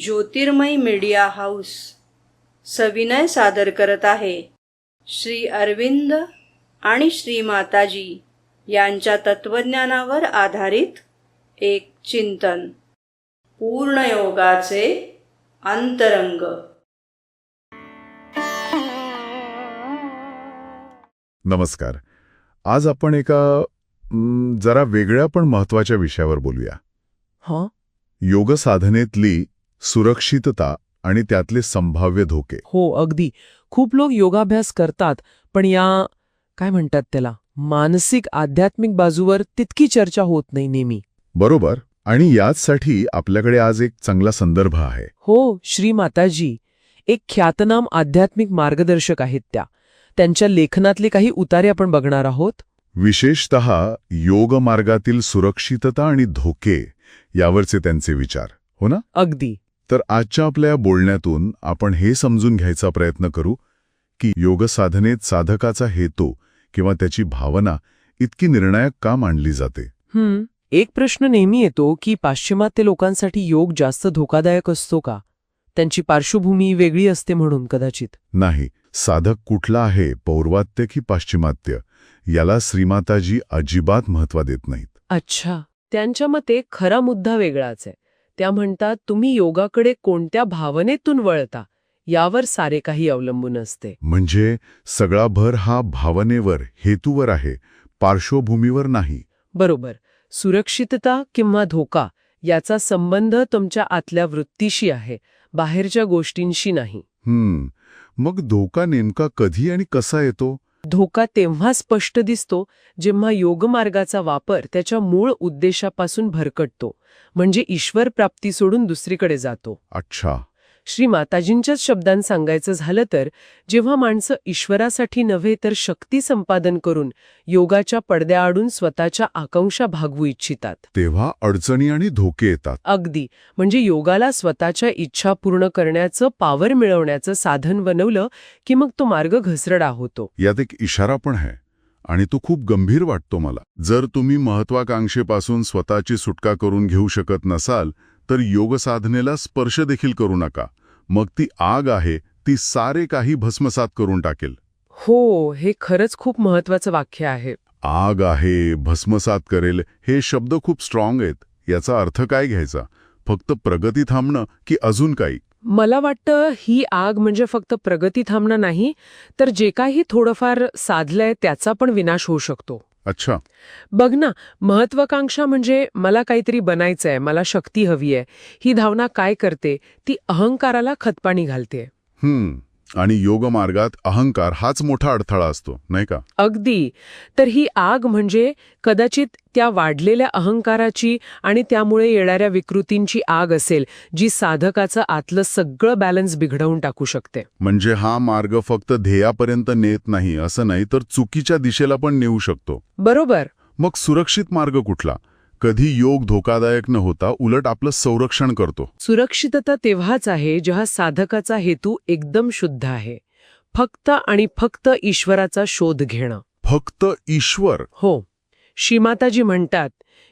ज्योतिर्मय media house सविनय सादर करत आहे. श्री अरविंद आणि श्री माताजी यांच्या तत्वज्ञानावर आधारित एक चिंतन. पूर्णयोगाचे अंतरंग. नमस्कार. आज आपण एका जरा वेगळ्या पण महत्त्वाच्या विषयावर बोलूया. हं? योग साधनेतली सुरक्षितता आणि त्यातले संभाव्य धोके. हो अगदी. खूप लोक योगाभ्यास करतात पण या काय म्हणतात त्याला मानसिक आध्यात्मिक बाजूवर तितकी चर्चा होत नाही नेहमी. बरोबर. आणि याचसाठी आपल्याकडे आज एक चांगला संदर्भ आहे. हो श्री माताजी. एक ख्यातनाम आध्यात्मिक मार्गदर्शक आहेत त्या. त्यांच्या लेखनातले काही उतारे आपण बघणार आहोत. विशेषत योग मार्गातील सुरक्षितता आणि धोके यावरचे त्यांचे विचार. हो ना? अगदी. तर आजच्या आपल्या बोलण्यातून आपण हे समजून घ्यायचा प्रयत्न करू की योग साधनेत साधकाचा हेतू किंवा त्याची भावना इतकी निर्णायक का मांडली जाते? हम्म एक प्रश्न नेहमी येतो की पाश्चिमात्य लोकांसाठी योग जास्त धोकादायक असतो का? त्यांची पार्श्वभूमी वेगळी असते म्हणून कदाचित. नाही साधक कुठला आहे पौर्वात्य की पाश्चिमात्य याला श्रीमाताजी अजिबात महत्त्व देत नाहीत. अच्छा त्यांच्या मते खरा मुद्दा वेगळाच आहे. त्या म्हणतात तुम्ही योगाकडे कोणत्या भावनेतून वळता? यावर सारे काही अवलंबून असते. म्हणजे सगळा भर हा भावनेवर हेतूवर आहे पार्श्वभूमीवर नाही. बरोबर. सुरक्षितता किंवा धोका याचा संबंध तुमच्या आतल्या वृत्तीशी आहे बाहेरच्या गोष्टींशी नाही. हम्म. मग धोका नेमका कधी आणि कसा येतो? धोका तेव्हा स्पष्ट दिसतो जेव्हा योगमार्गाचा वापर त्याच्या मूळ उद्देशापासून भरकटतो म्हणजे ईश्वर प्राप्ती सोडून दुसरीकडे जातो. अच्छा. श्री माताजींच्याच शब्दांत सांगायचं झालं तर जेव्हा माणसं ईश्वरासाठी नव्हे तर शक्ती संपादन करून योगाच्या पडद्याआडून स्वतःच्या आकांक्षा भागवू इच्छितात. तेव्हा अडचणी आणि धोके येतात. अगदी. म्हणजे योगाला स्वतःच्या इच्छा पूर्ण करण्याचं पावर मिळवण्याचं साधन बनवलं की मग तो मार्ग घसरडा होतो. यात एक इशारा पण आहे आणि तो खूप गंभीर वाटतो मला. जर तुम्ही महत्वाकांक्षेपासून स्वतःची सुटका करून घेऊ शकत नसाल तर योग साधनेला स्पर्श देखील करू नका. मग ती आग आहे ती सारे काही भस्मसात करून टाकेल. हो हे खरंच खूप महत्वाचं वाक्य आहे. आग आहे भस्मसात करेल हे शब्द खूप स्ट्रॉंग आहेत. याचा अर्थ काय घ्यायचा? फक्त प्रगती थांबणं की अजून काही? मला वाटतं ही आग म्हणजे फक्त प्रगती थांबणं नाही तर जे काही थोडंफार साधलंय त्याचा पण विनाश होऊ शकतो. अच्छा. बघ ना महत्वाकांक्षा म्हणजे मला काहीतरी बनायचंय मला शक्ती हवी आहे. ही धावना काय करते? ती अहंकाराला खतपाणी घालते. हम्म. आणि योग मार्गात अहंकार हाच मोठा अडथळा असतो नाही का? अगदी. तर ही आग म्हणजे कदाचित त्या वाढलेल्या अहंकाराची आणि त्यामुळे येणाऱ्या विकृतींची आग असेल जी साधकाचं आतलं सगळं बॅलन्स बिघडवून टाकू शकते. म्हणजे हा मार्ग फक्त ध्येयापर्यंत नेत नाही असं नाही तर चुकीच्या दिशेला पण नेऊ शकतो. बरोबर. मग सुरक्षित मार्ग कुठला? कधी योग धोकादायक न होता उलट आपलं संरक्षण करतो. सुरक्षितता तेव्हाच आहे जेव्हा साधकाचा हेतू एकदम शुद्ध आहे. फक्त आणि फक्त ईश्वराचा शोध घेणं. फक्त ईश्वर? हो. श्रीमाताजी म्हणतात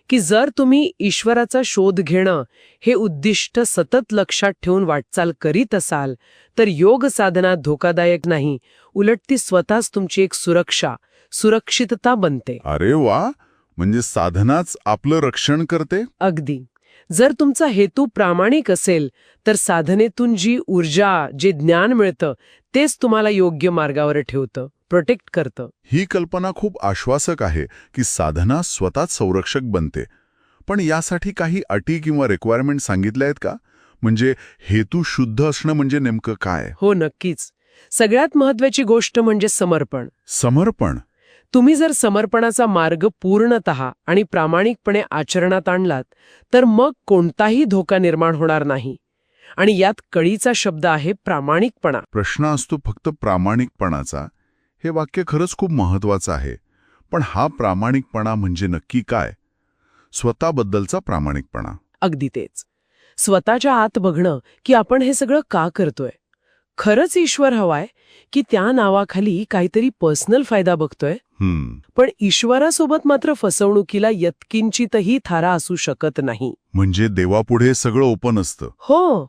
की जर तुम्ही ईश्वराचा शोध घेणं हे उद्दिष्ट सतत लक्षात ठेवून वाटचाल करीत असाल तर योग साधना धोकादायक नाही. उलट ती स्वतःच तुमची एक सुरक्षा सुरक्षितता बनते. अरे वा! म्हणजे साधनाच आपलं रक्षण करते? अगदी. जर तुमचा हेतू प्रामाणिक असेल तर साधनेतून जी ऊर्जा जे ज्ञान मिळतं तेच तुम्हाला योग्य मार्गावर ठेवतं प्रोटेक्ट करतं. ही कल्पना खूप आश्वासक आहे की साधना स्वतःच संरक्षक बनते. पण यासाठी काही अटी किंवा रिक्वायरमेंट सांगितल्या आहेत का? म्हणजे हेतू शुद्ध असणं म्हणजे नेमकं काय? हो नक्कीच. सगळ्यात महत्वाची गोष्ट म्हणजे समर्पण. समर्पण. तुम्ही जर समर्पणाचा मार्ग पूर्णत आणि प्रामाणिकपणे आचरणात आणलात तर मग कोणताही धोका निर्माण होणार नाही. आणि यात कळीचा शब्द आहे प्रामाणिकपणा. प्रश्न असतो फक्त प्रामाणिकपणाचा. हे वाक्य खरंच खूप महत्वाचं आहे. पण हा प्रामाणिकपणा म्हणजे नक्की काय? स्वतःबद्दलचा प्रामाणिकपणा. अगदी तेच. स्वतःच्या आत बघणं की आपण हे सगळं का करतोय? खरंच ईश्वर हवाय की त्या नावाखाली काहीतरी पर्सनल फायदा बघतोय? पण ईश्वरासोबत मात्र फसवणुकीला यत्किंचितही थारा असू शकत नाही. म्हणजे देवापुढे सगळं ओपन असतं. हो.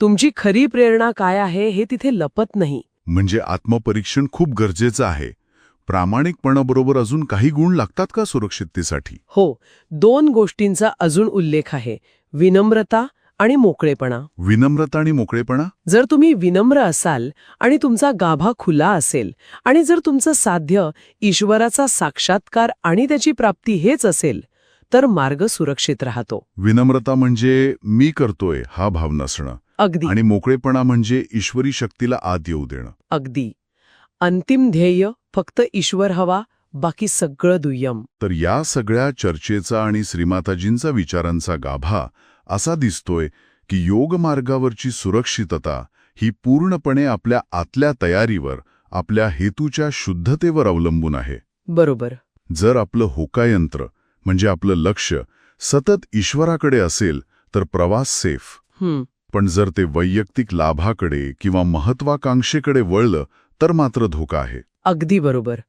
तुमची खरी प्रेरणा काय आहे हे तिथे लपत नाही. म्हणजे आत्मपरीक्षण खूप गरजेचं आहे. प्रामाणिकपणाबरोबर अजून काही गुण लागतात का सुरक्षिततेसाठी? हो. दोन गोष्टींचा अजून उल्लेख आहे. विनम्रता आणि मोकळेपणा. विनम्रता आणि मोकळेपणा? जर तुम्ही विनम्र असाल आणि तुमचा गाभा खुला असेल आणि जर तुमचं साध्य ईश्वराचा साक्षात्कार आणि त्याची प्राप्ती हेच असेल तर मार्ग सुरक्षित राहतो. विनम्रता म्हणजे मी करतोय हा भाव नसणं अगदी. आणि मोकळेपणा म्हणजे ईश्वरी शक्तीला आत येऊ देणं. अगदी. अंतिम ध्येय फक्त ईश्वर हवा बाकी सगळं दुय्यम. तर या सगळ्या चर्चेचा आणि श्रीमाताजींचा विचारांचा गाभा असा दिसतोय की योग मार्गावरची सुरक्षितता ही पूर्णपणे आपल्या आतल्या तयारीवर आपल्या हेतूच्या शुद्धतेवर अवलंबून आहे. बरोबर. जर आपलं होकायंत्र म्हणजे आपलं लक्ष सतत ईश्वराकडे असेल तर प्रवास सेफ. पण जर ते वैयक्तिक लाभाकडे किंवा महत्वाकांक्षेकडे वळलं तर मात्र धोका आहे. अगदी बरोबर.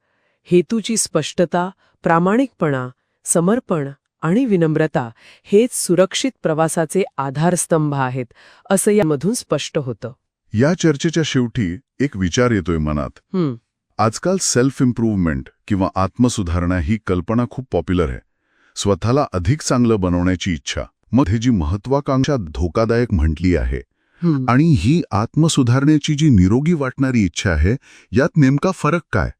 हेतूची स्पष्टता प्रामाणिकपणा समर्पण आणि विनम्रता हेच सुरक्षित प्रवासाचे आधारस्तंभ आहेत असं यामधून स्पष्ट होतं. या चर्चेच्या शेवटी एक विचार येतोय मनात. आजकाल सेल्फ इम्प्रूव्हमेंट किंवा आत्मसुधारणा ही कल्पना खूप पॉप्युलर आहे. स्वतःला अधिक चांगलं बनवण्याची इच्छा. मग हे जी महत्वाकांक्षा धोकादायक म्हटली आहे हं. आणि ही आत्मसुधारण्याची जी निरोगी वाटणारी इच्छा आहे यात नेमका फरक काय?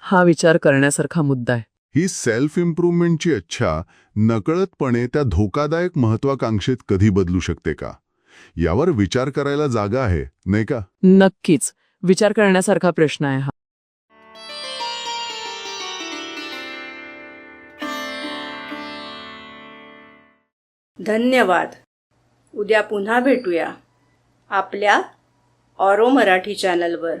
हा विचार करण्यासारखा मुद्दा आहे. ही सेल्फ इम्प्रूव्हमेंटची इच्छा नकळतपणे त्या धोकादायक महत्वाकांक्षेत कधी बदलू शकते का? यावर विचार करायला जागा आहे नाही का? नक्कीच. विचार करण्यासारखा प्रश्न आहे हा. धन्यवाद. उद्या पुन्हा भेटूया आपल्या ऑरो मराठी चॅनलवर